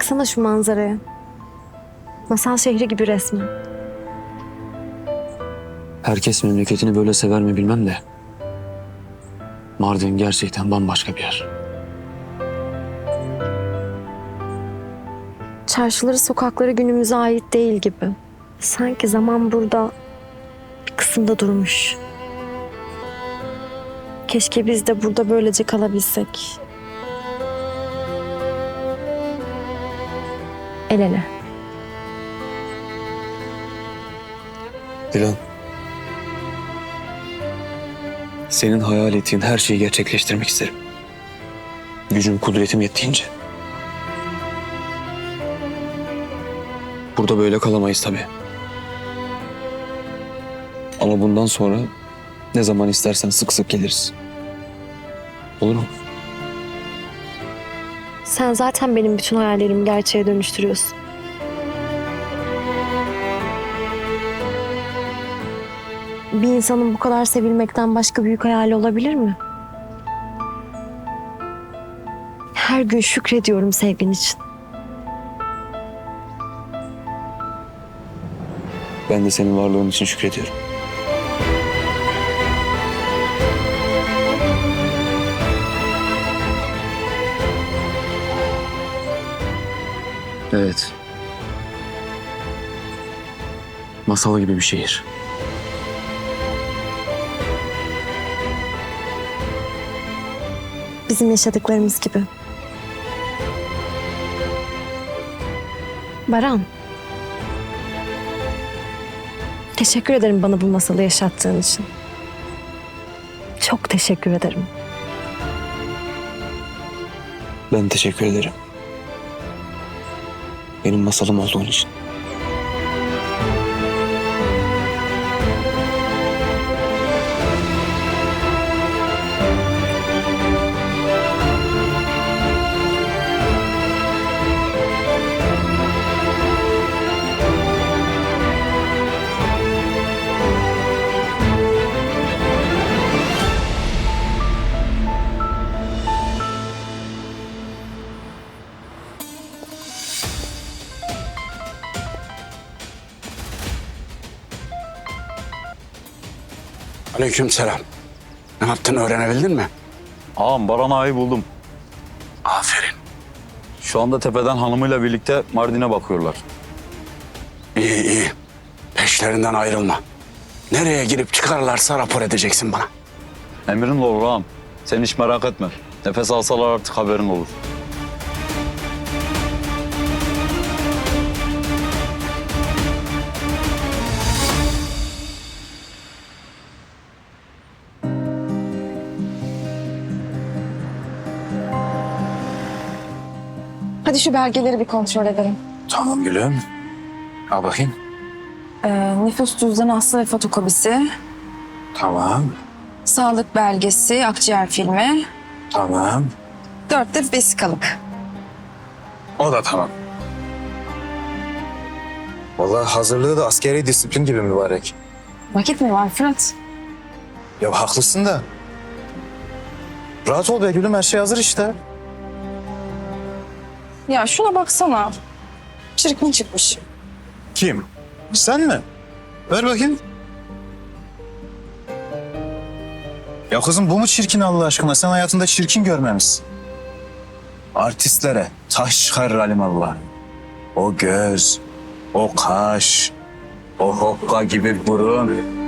Baksana şu manzaraya. Masal şehri gibi resmen. Herkes memleketini böyle sever mi bilmem de. Mardin gerçekten bambaşka bir yer. Çarşıları, sokakları günümüze ait değil gibi. Sanki zaman burada bir kısımda durmuş. Keşke biz de burada böylece kalabilsek. El ele. Dilan. Senin hayal ettiğin her şeyi gerçekleştirmek isterim. Gücüm, kudretim yettiğince. Burada böyle kalamayız tabii. Ama bundan sonra ne zaman istersen sık sık geliriz. Olur mu? Sen zaten benim bütün hayallerimi gerçeğe dönüştürüyorsun. Bir insanın bu kadar sevilmekten başka büyük hayali olabilir mi? Her gün şükrediyorum sevgin için. Ben de senin varlığın için şükrediyorum. Evet. Masal gibi bir şehir. Bizim yaşadıklarımız gibi. Baran. Teşekkür ederim bana bu masalı yaşattığın için. Çok teşekkür ederim. Ben teşekkür ederim. Benim masalım olduğun için. Aleykümselam. Ne yaptın öğrenebildin mi? Ağam Baran ağayı buldum. Aferin. Şu anda tepeden hanımıyla birlikte Mardin'e bakıyorlar. İyi iyi. Peşlerinden ayrılma. Nereye girip çıkarlarsa rapor edeceksin bana. Emrin olur ağam. Sen hiç merak etme. Nefes alsalar artık haberin olur. Hadi şu belgeleri bir kontrol edelim. Tamam gülüm. Al bakayım. Ee, nüfus cüzdanı aslı ve fotokopisi, Tamam. sağlık belgesi, akciğer filmi, Tamam. dört de vesikalık. O da tamam. Vallahi hazırlığı da askeri disiplin gibi mübarek. Vakit mi var Fırat? Ya haklısın da. Rahat ol be gülüm her şey hazır işte. Ya şuna baksana. Çirkin çıkmış. Kim? Sen mi? Ver bakayım. Ya kızım bu mu çirkin Allah aşkına? Sen hayatında çirkin görmemişsin. Artistlere taş çıkarır alimallah. O göz, o kaş, o hokka gibi burun.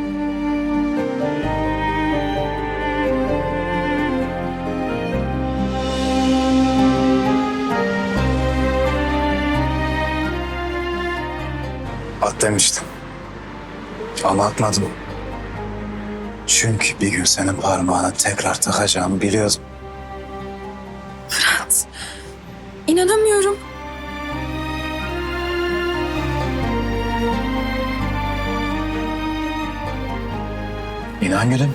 Demiştim. Ama atmadım. Çünkü bir gün senin parmağına tekrar takacağımı biliyordum. Fırat. İnanamıyorum. İnan gülüm.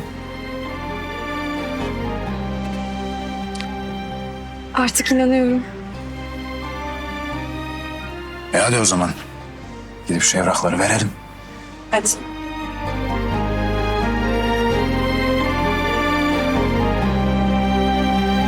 Artık inanıyorum. E hadi o zaman. Gidip şu evrakları verelim. Hadi.